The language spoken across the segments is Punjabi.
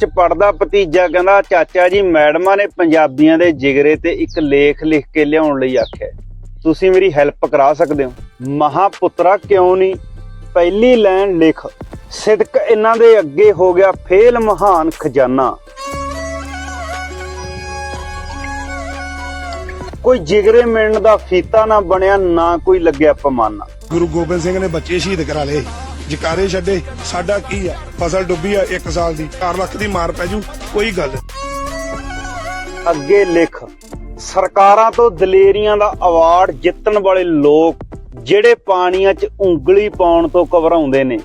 ਚ ਪੜਦਾ ਭਤੀਜਾ ਕਹਿੰਦਾ, ਚਾਚਾ ਜੀ, ਮੈਡਮਾਂ ਨੇ ਪੰਜਾਬੀਆਂ ਦੇ ਜਿਗਰੇ ਤੇ ਇੱਕ ਲੇਖ ਲਿਖ ਕੇ ਲਿਆਉਣ ਲਈ ਆਖਿਆ ਤੁਸੀਂ ਮੇਰੀ ਹੈਲਪ ਕਰਾ ਸਕਦੇ ਹੋ? ਮਹਾ ਪੁੱਤਰਾ ਕਿਉਂ ਨਹੀਂ? ਪਹਿਲੀ ਲਾਈਨ ਲਿਖ, ਸਿਦਕ ਇਹਨਾਂ ਦੇ ਅੱਗੇ ਹੋ ਗਿਆ ਫੇਲ ਮਹਾਨ ਖਜ਼ਾਨਾ। ਕੋਈ ਜਿਗਰੇ ਮਿਲਣ ਦਾ ਫੀਤਾ ਨਾ ਬਣਿਆ ਨਾ ਕੋਈ ਲੱਗਿਆ ਪਮਾਨਾ ਗੁਰੂ ਗੋਬਿੰਦ ਸਿੰਘ ਨੇ ਬੱਚੇ ਸ਼ਹੀਦ ਕਰਾ ਲਏ। ਜਕਾਰੇ ਛੱਡੇ ਸਾਡਾ ਕੀ ਆ? ਫਸਲ ਡੁੱਬੀ ਆ 1 ਸਾਲ ਦੀ 4 ਲੱਖ ਦੀ ਮਾਰ ਪੈ ਜੂ ਕੋਈ ਗੱਲ ਅੱਗੇ ਲਿਖ ਸਰਕਾਰਾਂ ਤੋਂ ਦਲੇਰੀਆਂ ਦਾ ਅਵਾਰਡ ਜਿੱਤਣ ਵਾਲੇ ਲੋਕ ਜਿਹੜੇ ਪਾਣੀਆਂ 'ਚ ਉਂਗਲੀ ਪਾਉਣ ਤੋਂ ਘਬਰਾਉਂਦੇ ਨੇ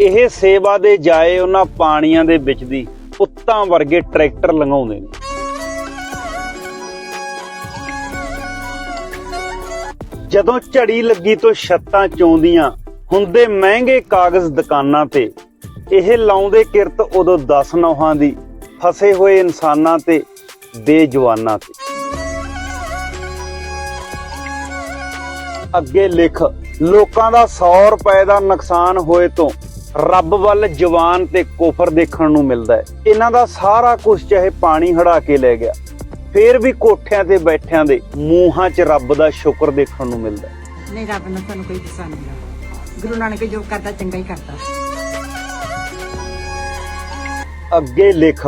ਇਹ ਸੇਵਾ ਦੇ ਜਾਏ ਉਹਨਾਂ ਪਾਣੀਆਂ ਦੇ ਵਿੱਚ ਦੀ ਉੱਤਾਂ ਵਰਗੇ ਟਰੈਕਟਰ ਲੰਘਾਉਂਦੇ ਨੇ। ਜਦੋਂ ਝੜੀ ਲੱਗੀ ਤੋਂ ਛੱਤਾਂ ਚੋਂਦੀਆਂ, ਹੁੰਦੇ ਮਹਿੰਗੇ ਕਾਗਜ਼ ਦੁਕਾਨਾਂ ਤੇ। ਇਹ ਲਾਉਂਦੇ ਕਿਰਤ ਉਦੋਂ 10 ਨੌਹਾਂ ਦੀ, ਫਸੇ ਹੋਏ ਇਨਸਾਨਾਂ ਤੇ, ਬੇਜਵਾਨਾਂ ਤੇ। ਅੱਗੇ ਲਿਖ, ਲੋਕਾਂ ਦਾ 100 ਰੁਪਏ ਦਾ ਨੁਕਸਾਨ ਹੋਏ ਤੋਂ ਰੱਬ ਵੱਲ ਜਵਾਨ ਤੇ ਕੋਫਰ ਦੇਖਣ ਨੂੰ ਮਿਲਦਾ ਹੈ। ਇਹਨਾਂ ਦਾ ਸਾਰਾ ਕੁਝ ਚਾਹੇ ਪਾਣੀ ਹੜਾ ਕੇ ਲੈ ਗਿਆ। ਫੇਰ ਵੀ ਕੋਠਿਆਂ ਤੇ ਬੈਠਿਆਂ ਦੇ ਮੂੰਹਾਂ 'ਚ ਰੱਬ ਦਾ ਸ਼ੁਕਰ ਦੇਖਣ ਨੂੰ ਮਿਲਦਾ। ਨਹੀਂ ਰੱਬ ਨੇ ਸਾਨੂੰ ਕੋਈ ਗੁੱਸਾ ਨਹੀਂ ਗੁਰੂ ਨਾਨਕ ਜੋ ਕਰਦਾ ਚੰਗਾ ਹੀ ਕਰਦਾ। ਅੱਗੇ ਲਿਖ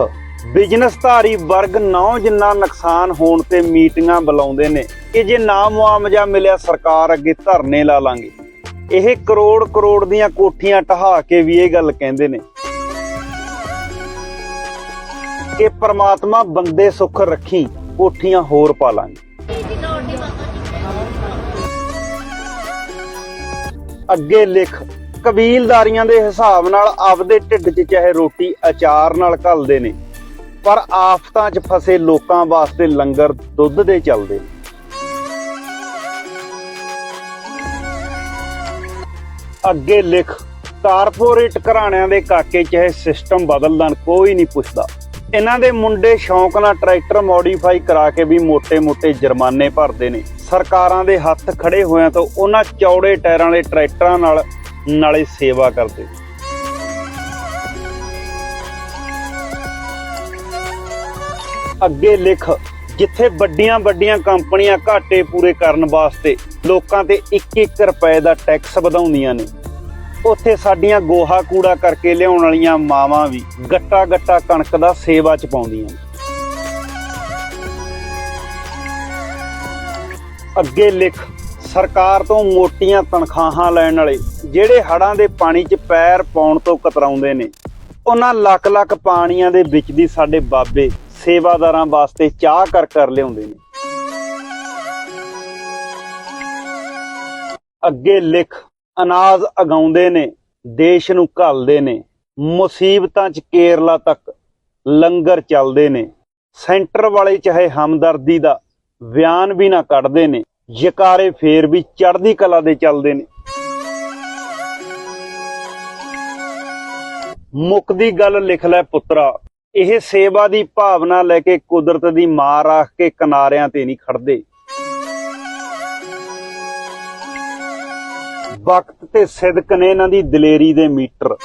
ਬਿਜ਼ਨਸਧਾਰੀ ਵਰਗ ਨੌ ਜਿੰਨਾ ਨੁਕਸਾਨ ਹੋਣ ਤੇ ਮੀਟਿੰਗਾਂ ਬੁਲਾਉਂਦੇ ਨੇ ਕਿ ਜੇ ਨਾ ਮੁਆਵਜ਼ਾ ਮਿਲਿਆ ਸਰਕਾਰ ਅੱਗੇ ਧਰਨੇ ਲਾ ਲਾਂਗੇ। ਇਹ ਕਰੋੜ ਕਰੋੜ ਦੀਆਂ ਕੋਠੀਆਂ ਢਹਾ ਕੇ ਵੀ ਇਹ ਗੱਲ ਕਹਿੰਦੇ ਨੇ। ਕਿ ਪ੍ਰਮਾਤਮਾ ਬੰਦੇ ਸੁੱਖ ਰੱਖੀ, ਕੋਠੀਆਂ ਹੋਰ ਪਾ ਲਾਂਗੇ ਅੱਗੇ ਲਿਖ, ਕਬੀਲਦਾਰੀਆਂ ਦੇ ਹਿਸਾਬ ਨਾਲ ਆਪਦੇ ਢਿੱਡ 'ਚ ਚਾਹੇ ਰੋਟੀ ਅਚਾਰ ਨਾਲ ਘਲਦੇ ਨੇ, ਪਰ ਆਫਤਾਂ 'ਚ ਫਸੇ ਲੋਕਾਂ ਵਾਸਤੇ ਲੰਗਰ ਦੁੱਧ ਦੇ ਚੱਲਦੇ ਨੇ। ਅੱਗੇ ਲਿਖ ਕਾਰਪੋਰੇਟ ਘਰਾਣਿਆਂ ਦੇ ਕਾਕੇ ਚਾਹੇ ਸਿਸਟਮ ਬਦਲ ਲੈਣ ਕੋਈ ਨਹੀਂ ਪੁੱਛਦਾ। ਇਹਨਾਂ ਦੇ ਮੁੰਡੇ ਸ਼ੌਂਕ ਨਾਲ ਟਰੈਕਟਰ ਮੋਡੀਫਾਈ ਕਰਾ ਕੇ ਵੀ ਮੋਟੇ ਮੋਟੇ ਜੁਰਮਾਨੇ ਭਰਦੇ ਨੇ। ਸਰਕਾਰਾਂ ਦੇ ਹੱਥ ਖੜੇ ਹੋਇਆਂ ਤੋਂ ਉਹਨਾਂ ਚੌੜੇ ਟਾਇਰਾਂ ਵਾਲੇ ਟਰੈਕਟਰਾਂ ਨਾਲ ਨਾਲੇ ਸੇਵਾ ਕਰਦੇ ਅੱਗੇ ਲਿਖ, ਜਿੱਥੇ ਵੱਡੀਆਂ-ਵੱਡੀਆਂ ਕੰਪਨੀਆਂ ਘਾਟੇ ਪੂਰੇ ਕਰਨ ਵਾਸਤੇ ਲੋਕਾਂ ਤੇ 1-1 ਰੁਪਏ ਦਾ ਟੈਕਸ ਵਧਾਉਂਦੀਆਂ ਨੇ। ਉੱਥੇ ਸਾਡੀਆਂ ਗੋਹਾ ਕੂੜਾ ਕਰਕੇ ਲਿਆਉਣ ਵਾਲੀਆਂ ਮਾਵਾਂ ਵੀ ਗੱਟਾ ਗੱਟਾ ਕਣਕ ਦਾ ਸੇਵਾ ਚ ਪਾਉਂਦੀਆਂ ਅੱਗੇ ਲਿਖ, ਸਰਕਾਰ ਤੋਂ ਮੋਟੀਆਂ ਤਨਖਾਹਾਂ ਲੈਣ ਵਾਲੇ ਜਿਹੜੇ ਹੜਾਂ ਦੇ ਪਾਣੀ 'ਚ ਪੈਰ ਪਾਉਣ ਤੋਂ ਕਤਰਾਉਂਦੇ ਨੇ, ਉਹਨਾਂ ਲੱਖ ਲੱਖ ਪਾਣੀਆਂ ਦੇ ਵਿੱਚ ਦੀ ਸਾਡੇ ਬਾਬੇ ਸੇਵਾਦਾਰਾਂ ਵਾਸਤੇ ਚਾਹ ਕਰ ਕਰ ਲਿਆਉਂਦੇ ਨੇ। ਅੱਗੇ ਲਿਖ ਅਨਾਜ ਅਗਾਉਂਦੇ ਨੇ, ਦੇਸ਼ ਨੂੰ ਘਲਦੇ ਨੇ, ਮੁਸੀਬਤਾਂ 'ਚ ਕੇਰਲਾ ਤੱਕ ਲੰਗਰ ਚੱਲਦੇ ਨੇ। ਸੈਂਟਰ ਵਾਲੇ ਚਾਹੇ ਹਮਦਰਦੀ ਦਾ ਬਿਆਨ ਵੀ ਨਾ ਕੱਢਦੇ ਨੇ, ਜਕਾਰੇ ਫੇਰ ਵੀ ਚੜ੍ਹਦੀ ਕਲਾ ਦੇ ਚੱਲਦੇ ਨੇ। ਮੁੱਕਦੀ ਗੱਲ ਲਿਖ ਲੈ ਪੁੱਤਰਾ, ਇਹ ਸੇਵਾ ਦੀ ਭਾਵਨਾ ਲੈ ਕੇ ਕੁਦਰਤ ਦੀ ਮਾਰ ਆਖ ਕੇ ਕਿਨਾਰਿਆਂ ਤੇ ਨਹੀਂ ਖੜਦੇ ਵਕਤ ਤੇ ਸਿਦਕ ਨੇ ਇਹਨਾਂ ਦੀ ਦਲੇਰੀ ਦੇ ਮੀਟਰ।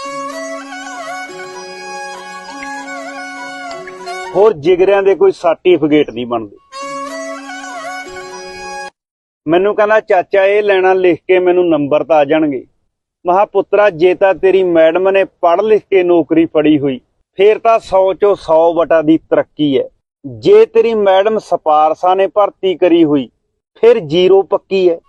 ਹੋਰ ਜਿਗਰਿਆਂ ਦੇ ਕੋਈ ਸਰਟੀਫਿਕੇਟ ਨਹੀਂ ਬਣਦੇ। ਮੈਨੂੰ ਕਹਿੰਦਾ, ਚਾਚਾ, ਇਹ ਲੈਣਾ ਲਿਖ ਕੇ ਮੈਨੂੰ ਨੰਬਰ ਤਾਂ ਆ ਜਾਣਗੇ। ਮਹਾ ਪੁੱਤਰਾ, ਜੇ ਤਾਂ ਤੇਰੀ ਮੈਡਮ ਨੇ ਪੜ੍ਹ ਲਿਖ ਕੇ ਨੌਕਰੀ ਫੜੀ ਹੋਈ, ਫੇਰ ਤਾਂ 100 ਚੋਂ 100 ਵਟਾ ਦੀ ਤਰੱਕੀ ਹੈ। ਜੇ ਤੇਰੀ ਮੈਡਮ ਸਪਾਰਸਾ ਨੇ ਭਰਤੀ ਕਰੀ ਹੋਈ, ਫਿਰ ਜ਼ੀਰੋ ਪੱਕੀ ਹੈ।